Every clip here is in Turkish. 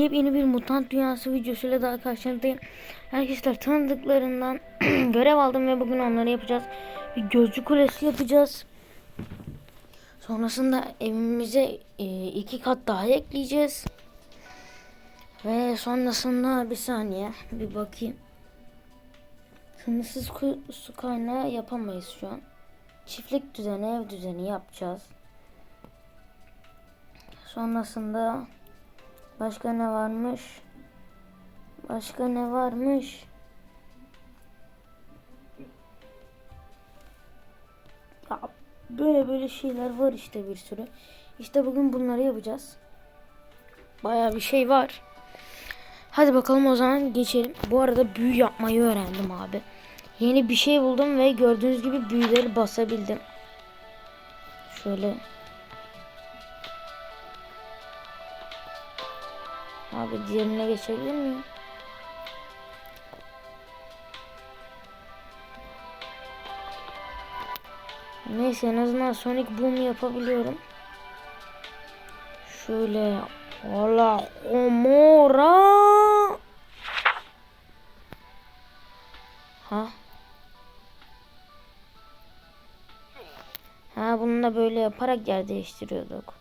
yepyeni bir mutant dünyası videosuyla daha karşınızdayım. Arkadaşlar tanıdıklarından görev aldım ve bugün onları yapacağız. Bir gözcü kulesi yapacağız. Sonrasında evimize e, iki kat daha ekleyeceğiz. Ve sonrasında bir saniye bir bakayım. Sınırsız su kaynağı yapamayız şu an. Çiftlik düzeni, ev düzeni yapacağız. Sonrasında başka ne varmış? Başka ne varmış? Ya böyle böyle şeyler var işte bir sürü. İşte bugün bunları yapacağız. Baya bir şey var. Hadi bakalım o zaman geçelim. Bu arada büyü yapmayı öğrendim abi. Yeni bir şey buldum ve gördüğünüz gibi büyüleri basabildim. Şöyle Abi diğerine geçebilir miyim? Neyse en azından Sonic Boom yapabiliyorum. Şöyle Ola Omora Ha Ha bunu da böyle yaparak yer değiştiriyorduk.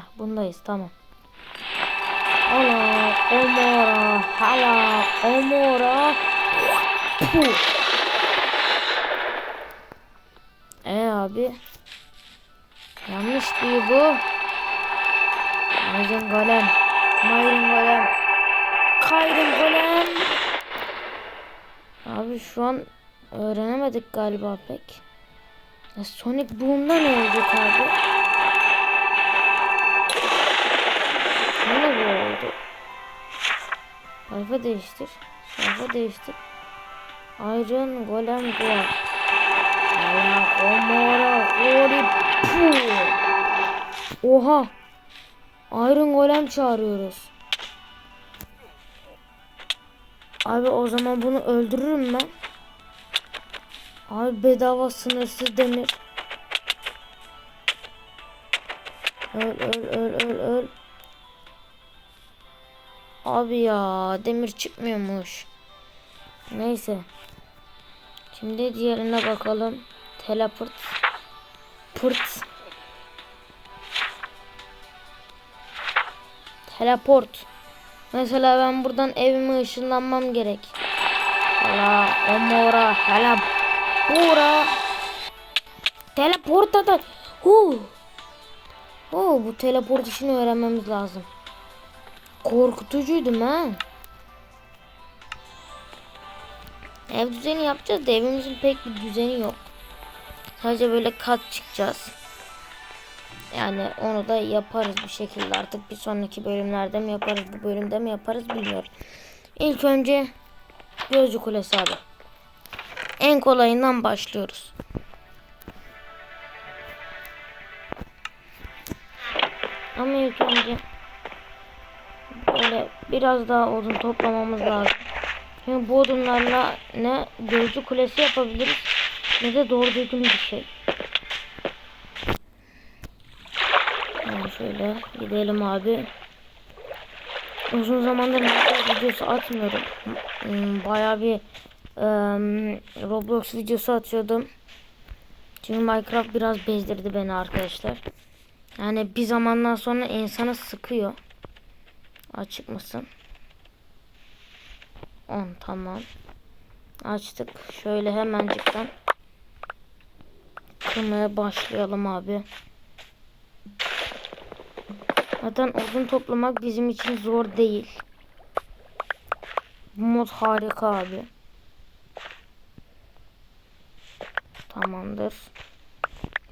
Hah bundayız tamam. Hala omora hala omora. E abi. Yanlış değil bu. Mayın golem. Mayın golem. Kayrın golem. Abi şu an öğrenemedik galiba pek. Ya Sonic Boom'da ne olacak abi? Sayfa değiştir. Sayfa değiştir. Iron Golem Golem. Allah omora ori. Oha. Iron Golem çağırıyoruz. Abi o zaman bunu öldürürüm ben. Abi bedava sınırsız demir. Öl öl öl öl öl. Abi ya demir çıkmıyormuş. Neyse. Şimdi diğerine bakalım. Teleport. Pırt. Teleport. Mesela ben buradan evime ışınlanmam gerek. Hala omora hala bura. Teleport da. Hu. Oh, bu teleport işini öğrenmemiz lazım. Korkutucuydum ha. Ev düzeni yapacağız da evimizin pek bir düzeni yok. Sadece böyle kat çıkacağız. Yani onu da yaparız bir şekilde artık bir sonraki bölümlerde mi yaparız bu bölümde mi yaparız bilmiyorum. İlk önce gözcü kulesi abi. En kolayından başlıyoruz. Ama ilk önce böyle biraz daha odun toplamamız lazım. Çünkü bu odunlarla ne gözcü kulesi yapabiliriz ne de doğru düzgün bir şey. Yani şöyle gidelim abi. Uzun zamandır Minecraft videosu atmıyorum. Hmm, Bayağı bir ım, Roblox videosu atıyordum. Çünkü Minecraft biraz bezdirdi beni arkadaşlar. Yani bir zamandan sonra insanı sıkıyor. Açık mısın? 10 tamam. Açtık. Şöyle hemencikten kırmaya başlayalım abi. Zaten odun toplamak bizim için zor değil. Bu mod harika abi. Tamamdır.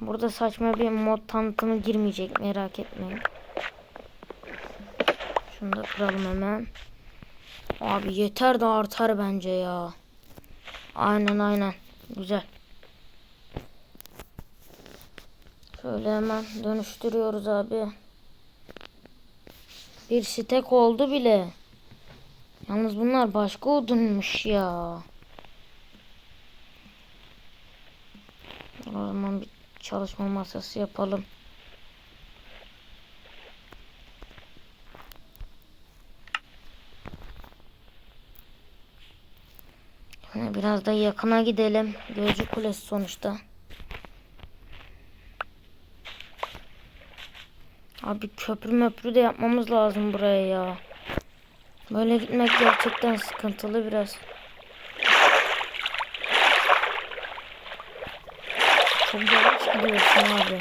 Burada saçma bir mod tanıtımı girmeyecek merak etmeyin. Şunu da kıralım hemen. Abi yeter de artar bence ya. Aynen aynen. Güzel. Şöyle hemen dönüştürüyoruz abi. Bir stek oldu bile. Yalnız bunlar başka odunmuş ya. O zaman bir çalışma masası yapalım. Biraz da yakına gidelim. Gözcü kulesi sonuçta. Abi köprü möprü de yapmamız lazım buraya ya. Böyle gitmek gerçekten sıkıntılı biraz. Çok yavaş gidiyorsun abi.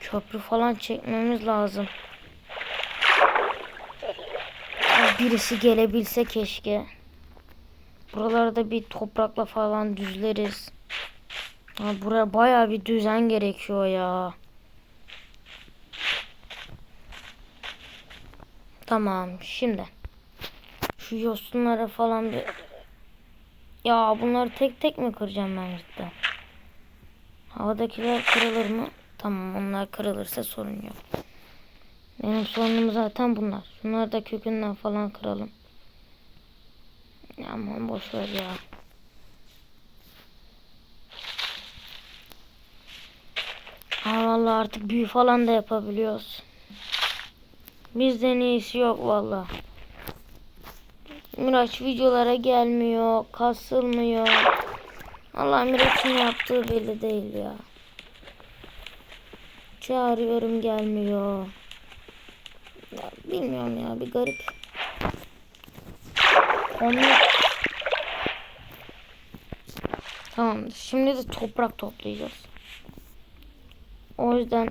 Köprü falan çekmemiz lazım. Birisi gelebilse keşke. Buralarda bir toprakla falan düzleriz. Ha, buraya baya bir düzen gerekiyor ya. Tamam şimdi. Şu yosunlara falan bir... Ya bunları tek tek mi kıracağım ben cidden? Havadakiler kırılır mı? Tamam onlar kırılırsa sorun yok. Benim sorunum zaten bunlar. Şunları da kökünden falan kıralım. Ya aman boş ver ya. Ha vallahi artık büyü falan da yapabiliyoruz. Bizden iyisi yok valla. Miraç videolara gelmiyor, kasılmıyor. Allah Miraç'ın yaptığı belli değil ya. Çağırıyorum gelmiyor. Ya bilmiyorum ya bir garip. Onu Tamam şimdi de toprak toplayacağız. O yüzden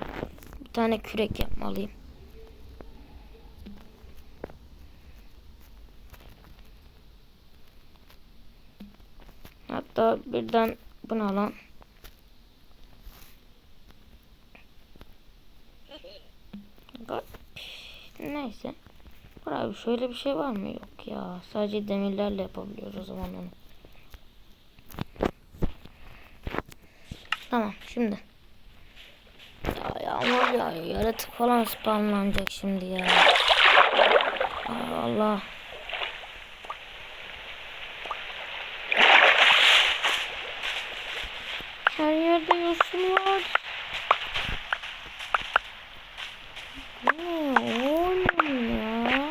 bir tane kürek yapmalıyım. Hatta birden bunu alan. Neyse. Abi şöyle bir şey var mı? Yok ya. Sadece demirlerle yapabiliyoruz o zaman onu. Tamam şimdi. Ya yağmur ya yaratık falan spawnlanacak şimdi ya. Allah. Her yerde yosun var. Ne oğlum ya?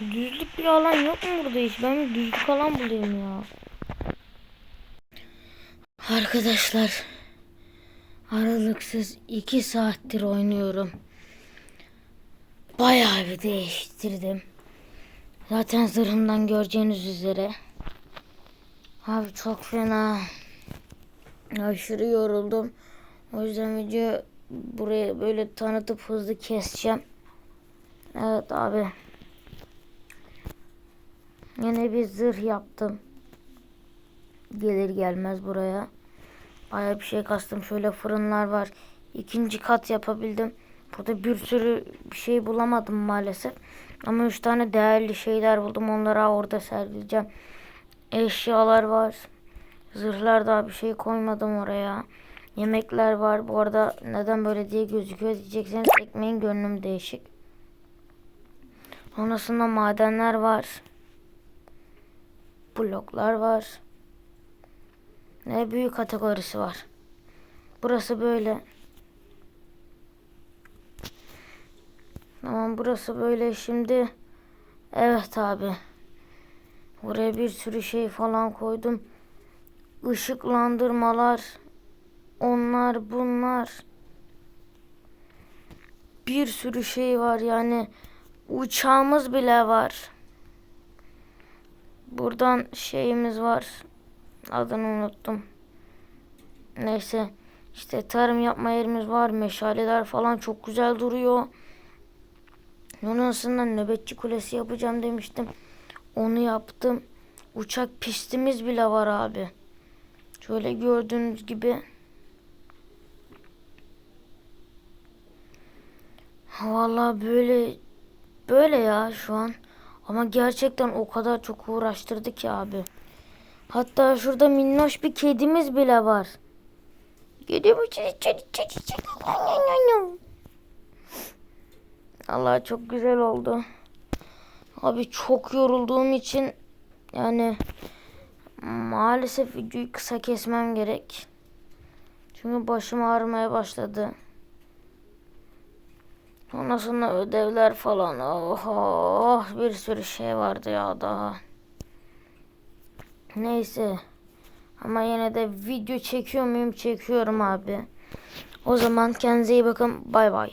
Düzlük bir alan yok mu burada hiç? Ben bir düzlük alan bulayım ya. Arkadaşlar aralıksız iki saattir oynuyorum. Bayağı bir değiştirdim. Zaten zırhımdan göreceğiniz üzere. Abi çok fena. Aşırı yoruldum. O yüzden video buraya böyle tanıtıp hızlı keseceğim. Evet abi. Yine bir zırh yaptım. Gelir gelmez buraya. Baya bir şey kastım. Şöyle fırınlar var. İkinci kat yapabildim. Burada bir sürü bir şey bulamadım maalesef. Ama üç tane değerli şeyler buldum. Onları orada sergileyeceğim. Eşyalar var. Zırhlar daha bir şey koymadım oraya. Yemekler var. Bu arada neden böyle diye gözüküyor diyecekseniz ekmeğin görünümü değişik. Sonrasında madenler var. Bloklar var. Ne büyük kategorisi var. Burası böyle. Tamam burası böyle şimdi. Evet abi. Buraya bir sürü şey falan koydum. Işıklandırmalar. Onlar bunlar. Bir sürü şey var yani. Uçağımız bile var. Buradan şeyimiz var. Adını unuttum. Neyse. İşte tarım yapma yerimiz var. Meşaleler falan çok güzel duruyor. Sonrasında nöbetçi kulesi yapacağım demiştim. Onu yaptım. Uçak pistimiz bile var abi. Şöyle gördüğünüz gibi. Vallahi böyle böyle ya şu an. Ama gerçekten o kadar çok uğraştırdı ki abi. Hatta şurada minnoş bir kedimiz bile var. Kedimiz Allah çok güzel oldu. Abi çok yorulduğum için yani maalesef videoyu kısa kesmem gerek. Çünkü başım ağrımaya başladı. Sonrasında ödevler falan. Oho, bir sürü şey vardı ya daha. Neyse. Ama yine de video çekiyor muyum? Çekiyorum abi. O zaman kendinize iyi bakın. Bay bay.